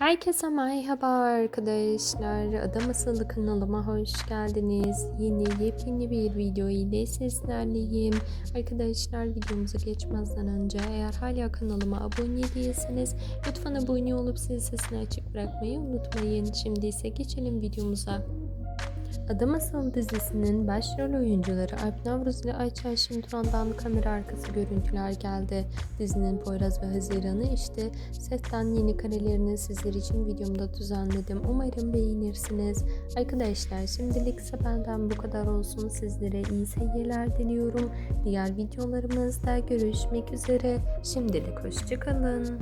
Herkese merhaba arkadaşlar. Adam Asıllı kanalıma hoş geldiniz. Yeni yepyeni bir video ile sizlerleyim. Arkadaşlar videomuza geçmezden önce eğer hala kanalıma abone değilseniz lütfen abone olup zil sesini açık bırakmayı unutmayın. Şimdi ise geçelim videomuza. Adam Asıl dizisinin başrol oyuncuları Alp Navruz ile Ayça Şimduran'dan kamera arkası görüntüler geldi. Dizinin Poyraz ve Haziran'ı işte setten yeni karelerini sizler için videomda düzenledim. Umarım beğenirsiniz. Arkadaşlar şimdilik ise benden bu kadar olsun. Sizlere iyi seyirler diliyorum. Diğer videolarımızda görüşmek üzere. Şimdilik hoşçakalın.